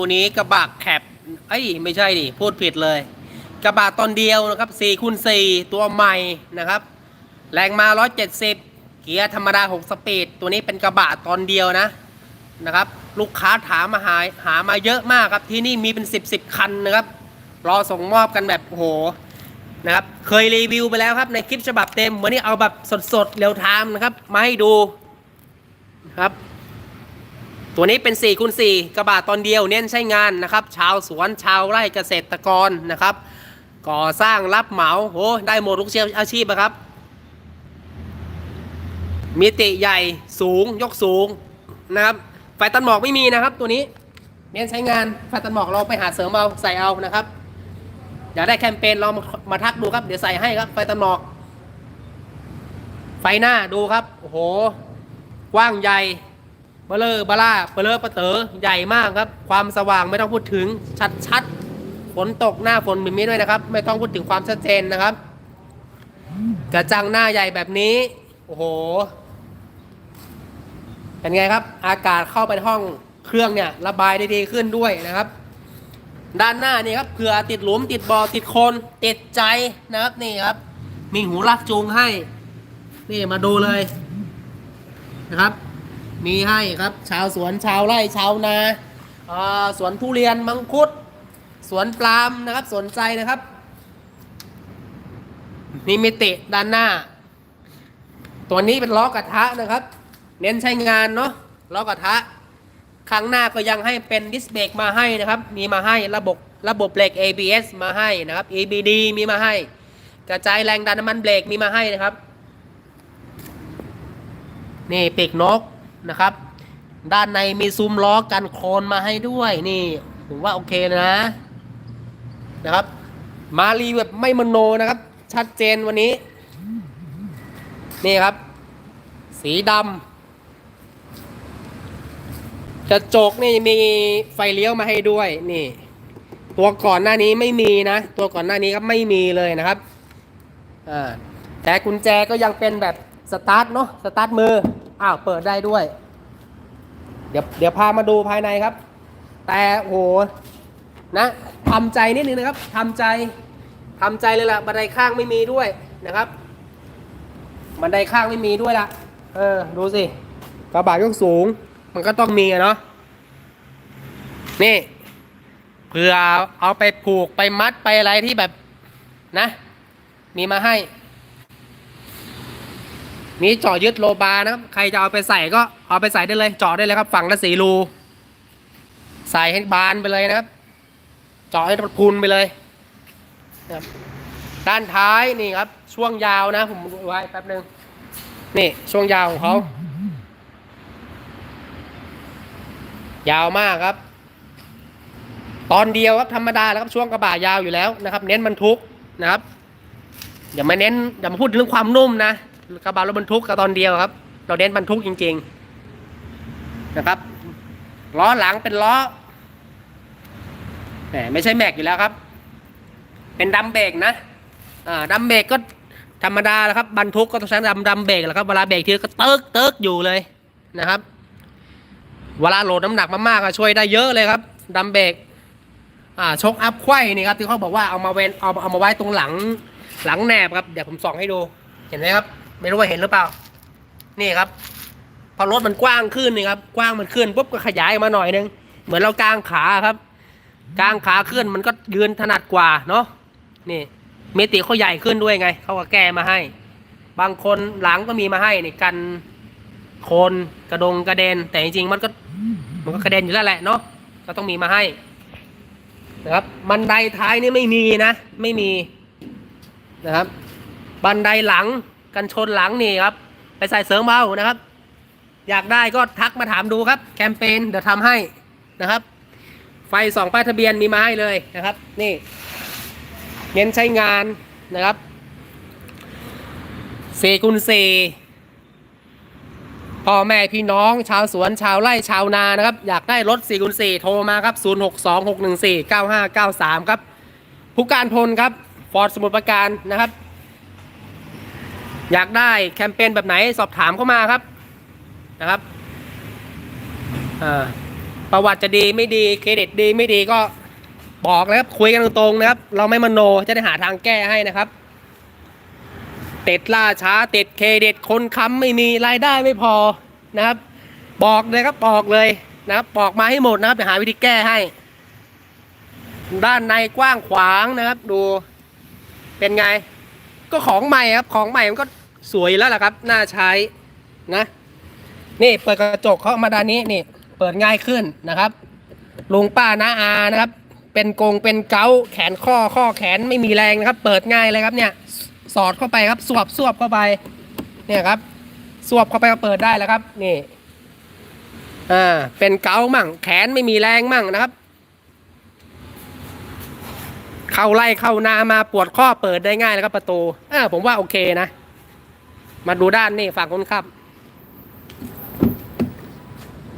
ตัวนี้กระบะแคปเอ้ยไม่ใช่ดิพูดผิดเลย กระบะตอนเดียวนะครับ4คูณ4ตัวใหม่นะครับ แรงมา 170 เกียร์ธรรมดา 6 สปีด ตัวนี้เป็นกระบะตอนเดียวนะนะครับ ลูกค้าถามมาหาหามาเยอะมากครับ ที่นี่มีเป็น 10 10 คันนะครับ รอส่งมอบกันแบบโหนะครับ เคยรีวิวไปแล้วครับในคลิปฉบับเต็ม วันนี้เอาแบบสดๆเร็วไทม์นะครับ มาให้ดูนะครับ ตัวนี้เป็น4คูณ4กระบะตอนเดียวเน้นใช้งานนะครับ ชาวสวนชาวไร่เกษตรกรนะครับ ก่อสร้างรับเหมาโหได้หมดทุกเชียอาชีพอะครับ มิติใหญ่สูงยกสูงนะครับไฟตัดหมอกไม่มีนะครับ ตัวนี้เน้นใช้งานไฟตัดหมอกเราไปหาเสริมเอาใส่เอานะครับอยากได้แคมเปญเรามามาทักดูครับ เดี๋ยวใส่ให้ครับไฟตัดหมอก ไฟหน้าดูครับโอ้โหกว้างใหญ่ เบลเลอบล่าเบลเลอร์ปะเต๋อใหญ่มากครับ ความสว่างไม่ต้องพูดถึงชัดชัดๆฝนตกหน้าฝนแบบนี้ด้วยนะครับ ไม่ต้องพูดถึงความชัดเจนนะครับ กระจังหน้าใหญ่แบบนี้ โอ้โห เป็นไงครับ อากาศเข้าไปห้องเครื่องเนี่ย ระบายได้ดีขึ้นด้วยนะครับ ด้านหน้านี่ครับเผื่อติดหลุมติดบอ่อติดโคลนติดใจนะครับนี่ครับ มีหูลากจูงให้ นี่มาดูเลยนะครับ มีให้ครับ ชาวสวนชาวไร่ชาวนาสวนทุเรียนมังคุด สวนปาล์มนะครับ สนใจนะครับนี่มิติด้านหน้า ตัวนี้เป็นล้อกระทะนะครับ เน้นใช้งานเนาะล้อกระทะครั้งหน้าก็ยังให้เป็นดิสเบรกมาให้นะครับ มีมาให้ระบบระบบเบรก ABS มาให้นะครับ EBD มีมาให้ กระจายแรงดันน้ำมันเบรกมีมาให้นะครับ นี่ปีกนก นะครับ ด้านในมีซุ้มล้อกันโคลนมาให้ด้วยนี่ผมว่าโอเคนะนะครับ มารีแบบไม่มโนนะครับ ชัดเจนวันนี้ นี่ครับ สีดำกระจกนี่มีไฟเลี้ยวมาให้ด้วยนี่ ตัวก่อนหน้านี้ไม่มีนะ ตัวก่อนหน้านี้ก็ไม่มีเลยนะครับอ่าแต่กุญแจก็ยังเป็นแบบสตาร์ทเนาะสตาร์ทมือ อ้าวเปิดได้ด้วย เดี๋ยวเดี๋ยวพามาดูภายในครับ แต่โหนะทำใจนิดนึงนะครับทำใจทำใจเลยล่ะบันไดข้างไม่มีด้วยนะครับบันไดข้างไม่มีด้วยละเออดูสิกระบะยกสูง มันก็ต้องมีอะเนาะนี่เพื่อเอาไปผูกไปมัดไปอะไรที่แบบนะ มีมาให้ มีเจาะยึดโลบานะครับ ใครจะเอาไปใส่ก็เอาไปใส่ได้เลยเจาะได้เลยครับฝั่งละสีรูใส่ให้บานไปเลยนะครับ เจาะให้พุนไปเลยนะครับด้านท้ายนี่ครับ ช่วงยาวนะ ผมดูไว้แป๊บหนึ่งนี่ช่วงยาวของเขายาวมากครับ ตอนเดียวครับธรรมดาแล้วครับช่วงกระบะยาวอยู่แล้วนะครับ เน้นบรรทุกนะครับอย่ามาเน้นอย่ามาพูดเรื่องความนุ่มนะ กระบะรถบรรทุกกับตอนเดียวครับ เราเน้นบรรทุกจริง ๆ นะครับล้อหลังเป็นล้อแหมไม่ใช่แม็กอยู่แล้วครับ เป็นดัมเบรกนะอ่าดัมเบรกก็ธรรมดาแล้วครับบรรทุกก็ต้องใช้ดัมดัมเบรกแหละครับเวลาเบรกทีก็เติกเติกอยู่เลยนะครับเวลาโหลดน้ำหนักมากๆอะช่วยได้เยอะเลยครับ ดัมเบรกอ่าชกอัพไขว้นี่ครับที่เขาบอกว่าเอามาเวนเอาเอามาไว้ตรงหลังหลังแหนบครับเดี๋ยวผมส่องให้ดูเห็นไหมครับ ไม่รู้ว่าเห็นหรือเปล่า นี่ครับ พอรถมันกว้างขึ้นนี่ครับ กว้างมันขึ้นปุ๊บก็ขยายออกมาหน่อยนึง เหมือนเรากางขาครับ กางขาขึ้นมันก็ยืนถนัดกว่าเนาะ นี่ เมติเขาใหญ่ขึ้นด้วยไง เขาก็แก้มาให้ บางคนหลังก็มีมาให้นี่กันโคนกระดงกระเด็น แต่จริงๆมันก็มันก็กระเด็นอยู่แล้วแหละเนาะ ก็ต้องมีมาให้นะครับ บันไดท้ายนี่ไม่มีนะ ไม่มีนะครับ บันไดหลัง กันชนหลังนี่ครับ ไปใส่เสริมเบานะครับ อยากได้ก็ทักมาถามดูครับ แคมเปญเดี๋ยวทำให้นะครับ ไฟสองป้ายทะเบียนมีมาให้เลยนะครับ นี่เน้นใช้งานนะครับ4คูณ4พ่อแม่พี่น้องชาวสวนชาวไร่ชาวนานะครับ อยากได้รถ4คูณ4โทรมาครับ 0626149593 ครับ ผู้การพลครับ ฟอร์ดสมุทรปราการนะครับ อยากได้แคมเปญแบบไหนสอบถามเข้ามาครับนะครับประวัติจะดีไม่ดีเครดิตดีไม่ดีก็บอกนะครับคุยกันตรงๆนะครับ เราไม่มโนจะได้หาทางแก้ให้นะครับติดล่าช้าติดเครดิตคนค้ำไม่มีรายได้ไม่พอนะครับ บอกเลยครับบอกเลยนะครับบอกมาให้หมดนะครับเดี๋ยวหาวิธีแก้ให้ ด้านในกว้างขวางนะครับ ดูเป็นไง ก็ของใหม่ครับของใหม่มันก็ สวยแล้วล่ะครับ น่าใช้นะ นี่เปิดกระจกเข้ามาด้านนี้นี่ เปิดง่ายขึ้นนะครับลุงป้านาอานะครับ เป็นกงเป็นเกาแขนข้อข้อแขนไม่มีแรงนะครับ เปิดง่ายเลยครับเนี่ยสอดเข้าไปครับสวบสวบเข้าไป เนี่ยครับสวบเข้าไปก็เปิดได้แล้วครับ นี่อ่าเป็นเกามั่ง แขนไม่มีแรงมั่งนะครับ เข้าไล่เข้านามาปวดข้อเปิดได้ง่ายแล้วครับประตูเออผมว่าโอเคนะ มาดูด้านนี่ฝั่งคนขับ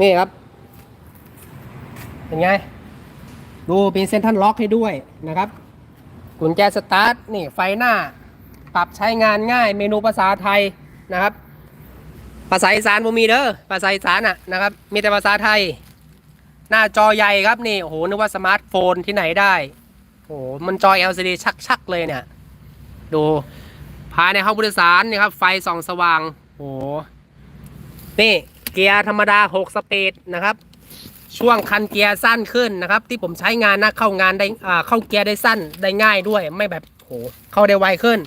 นี่ครับ เป็นไง ดูเป็นเซนทรัลล็อกให้ด้วยนะครับ กุญแจสตาร์ท นี่ไฟหน้า ปรับใช้งานง่าย เมนูภาษาไทยนะครับ ภาษาอีสานบ่มีเด้อ ภาษาอีสานอะนะครับ มีแต่ภาษาไทย หน้าจอใหญ่ครับนี่ โอ้โห นึกว่าสมาร์ทโฟนที่ไหนได้ โอ้โห มันจอ LCD ชักๆเลยเนี่ย ดู ภายในห้องผู้โดยสารนี่ครับไฟส่องสว่างโอ้โหนี่เกียร์ธรรมดา 6 สปีดนะครับ ช่วงคันเกียร์สั้นขึ้นนะครับ ที่ผมใช้งานนะเข้างานได้อ่าเข้าเกียร์ได้สั้นได้ง่ายด้วยไม่แบบโหเข้าได้ไวขึ้น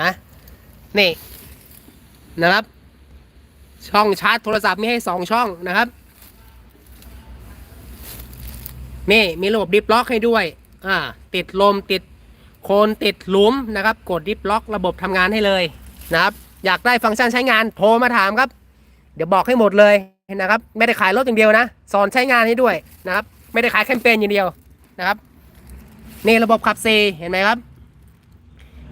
นะนี่นะครับ ช่องชาร์จโทรศัพท์มีให้ 2 ช่องนะครับนี่มีระบบดิฟล็อกให้ด้วย อ่า ติดลมติด คนติดหลุมนะครับ กดดิฟล็อกระบบทำงานให้เลยนะครับ อยากได้ฟังก์ชันใช้งานโทรมาถามครับ เดี๋ยวบอกให้หมดเลยนะครับ ไม่ได้ขายรถอย่างเดียวนะ สอนใช้งานให้ด้วยนะครับ ไม่ได้ขายแคมเปญอย่างเดียวนะครับนี่ระบบขับ C เห็นไหมครับ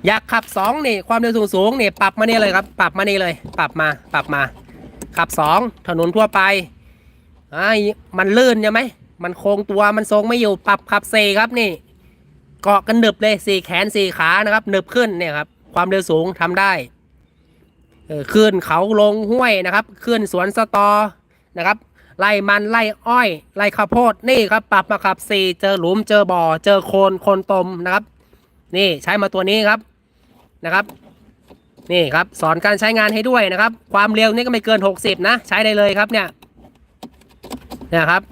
อยากขับ2นี่ความเร็วสูงสูงนี่ปรับมานี่เลยครับ ปรับมานี่เลย ปรับมาปรับมา ขับ 2 ถนนทั่วไปอ่ามันลื่นใช่ไหมมันโค้งตัวมันทรงไม่อยู่ปรับขับ C ครับนี่ เกาะกันหนึบเลยสี่แขนสี่ขานะครับหนึบขึ้นเนี่ยครับความเร็วสูงทำได้เออขึ้นเขาลงห้วยนะครับ ขึ้นสวนสตอนะครับไล่มันไล่อ้อยไล่ข้าวโพดนี่ครับปรับมาขับสี่เจอหลุมเจอบ่อ เจอโคนโคนตมนะครับ นี่ใช้มาตัวนี้ครับนะครับ นี่ครับสอนการใช้งานให้ด้วยนะครับ ความเร็วนี่ก็ไม่เกิน 60 นะ ใช้ได้เลยครับเนี่ยเนี่ยครับ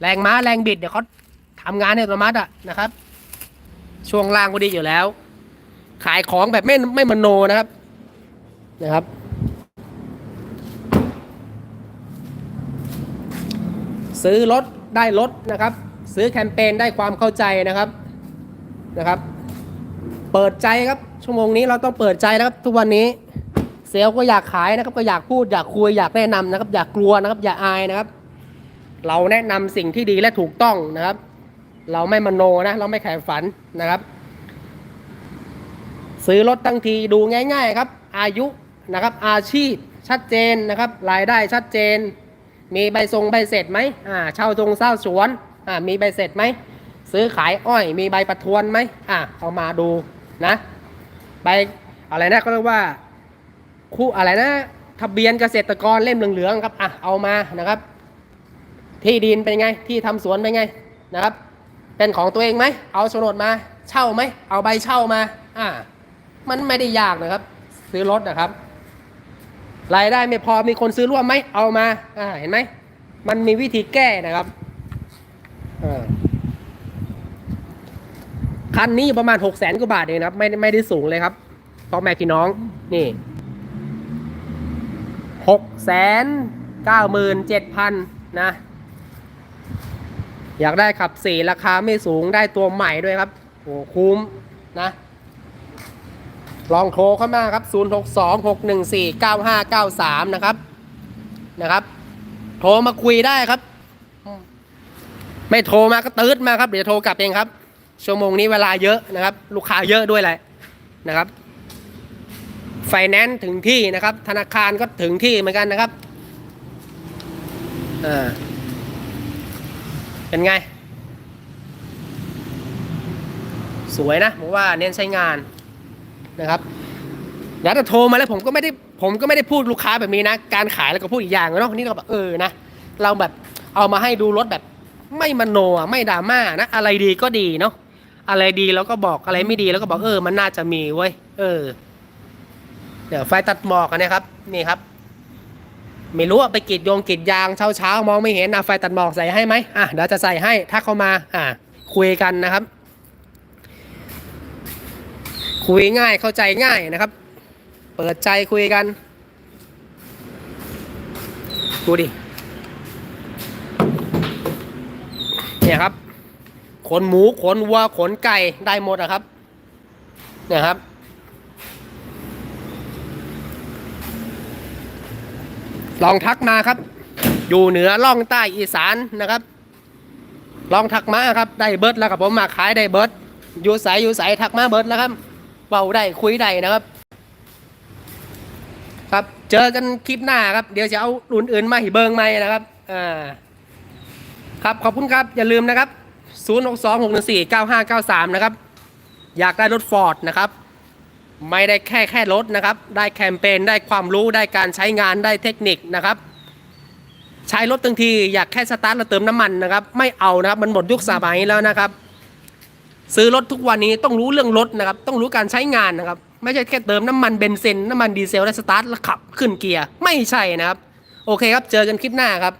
แรงม้าแรงบิดเดี๋ยวเขาทำงานในอัตโนมัติอะนะครับ ช่วงล่างก็ดีอยู่แล้ว ขายของแบบไม่ไม่มโนนะครับ นะครับ ซื้อรถได้รถนะครับ ซื้อแคมเปญได้ความเข้าใจนะครับนะครับ เปิดใจครับชั่วโมงนี้เราต้องเปิดใจนะครับ ทุกวันนี้เซลล์ก็อยากขายนะครับ ก็อยากพูดอยากคุยอยากแนะนำนะครับ อยากกลัวนะครับ อย่าอายนะครับ เราแนะนำสิ่งที่ดีและถูกต้องนะครับ เราไม่มโนนะ เราไม่แข่ฝันนะครับ ซื้อรถตั้งทีดูง่าย ๆ ครับ อายุนะครับ อาชีพชัดเจนนะครับ รายได้ชัดเจน มีใบทรงใบเสร็จไหมอ่าเช่าตรงเช่าสวนอ่ามีใบเสร็จไหมซื้อขายอ้อยมีใบประทวนไหมอ่าเอามาดูนะใบอะไรนะก็เรียกว่าคู่อะไรนะทะเบียนเกษตรกรเล่มเหลืองๆครับอะเอามานะครับ ที่ดินเป็นไงที่ทำสวนเป็นไงนะครับ เป็นของตัวเองไหม เอาโฉนดมา เช่าไหม เอาใบเช่ามา อ่า มันไม่ได้ยากนะครับ ซื้อรถนะครับ รายได้ไม่พอมีคนซื้อร่วมไหม เอามา อ่า เห็นไหม มันมีวิธีแก้นะครับ อ่าคันนี้อยู่ประมาณหกแสนกว่าบาทเองนะครับ ไม่ไม่ได้สูงเลยครับพ่อแม่พี่น้อง นี่หกแสนเก้าหมื่นเจ็ดพันนะ อยากได้ขับสี่ราคาไม่สูงได้ตัวใหม่ด้วยครับโอ้คุ้มนะ ลองโทรเข้ามาครับ 0626149593 นะครับนะครับ โทรมาคุยได้ครับ ไม่โทรมาก็ตืดมาครับเดี๋ยวโทรกลับเองครับ ชั่วโมงนี้เวลาเยอะนะครับ ลูกค้าเยอะด้วยแหละนะครับไฟแนนซ์ถึงที่นะครับ ธนาคารก็ถึงที่เหมือนกันนะครับอ่า เป็นไง สวยนะผมว่าเน้นใช้งานนะครับอยากจะโทรมาแล้วผมก็ไม่ได้ผมก็ไม่ได้พูดลูกค้าแบบนี้นะ การขายแล้วก็พูดอีกอย่างเนาะนี่เราแบบเออนะเราแบบเอามาให้ดูรถแบบไม่มโนไม่ดราม่านะ อะไรดีก็ดีเนาะอะไรดีเราก็บอกอะไรไม่ดีเราก็บอกเออมันน่าจะมีเว้ยเออเดี๋ยวไฟตัดหมอกอันนี้ยครับ นี่ครับ ไม่รู้ว่าไปกรีดยงกรีดยางเช้าเช้ามองไม่เห็นนะไฟตัดหมอกใส่ให้ไหมอะเดี๋ยวจะใส่ให้ถ้าเข้ามาอะคุยกันนะครับ คุยง่ายเข้าใจง่ายนะครับ เปิดใจคุยกันดูดิเนี่ยครับขนหมูขนวัวขนไก่ได้หมดนะครับเนี่ยครับ ลองทักมาครับ อยู่เหนือล่องใต้อีสานนะครับ ลองทักมาครับได้เบิร์ดแล้วครับผมมาขายได้เบิร์ดอยู่สายอยู่สายทักมาเบิร์ดแล้วครับเบาได้คุยได้นะครับ ครับเจอกันคลิปหน้าครับ เดี๋ยวจะเอารุ่นอื่นมาห้เบิงใหม่นะครับอ่าครับขอบคุณครับอย่าลืมนะครับ 0 6 2 6 1 4 9 5 9 3 นะครับ อยากได้รถฟอร์ดนะครับ ไม่ได้แค่แค่รถนะครับ ได้แคมเปญได้ความรู้ได้การใช้งานได้เทคนิคนะครับ ใช้รถทั้งทีอยากแค่สตาร์ทแล้วเติมน้ำมันนะครับ ไม่เอานะครับมันหมดยุคสมัยแล้วนะครับ ซื้อรถทุกวันนี้ต้องรู้เรื่องรถนะครับ ต้องรู้การใช้งานนะครับ ไม่ใช่แค่เติมน้ำมันเบนซินน้ำมันดีเซลและสตาร์ทแล้วขับขึ้นเกียร์ไม่ใช่นะครับ โอเคครับเจอกันคลิปหน้าครับ